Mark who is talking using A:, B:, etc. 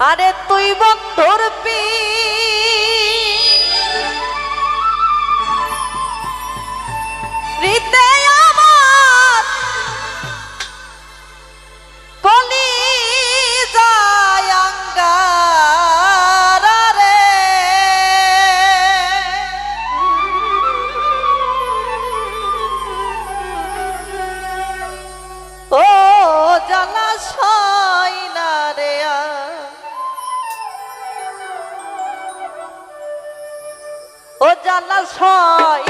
A: আরে তুই বন্ধুর পি জ্বালা সয়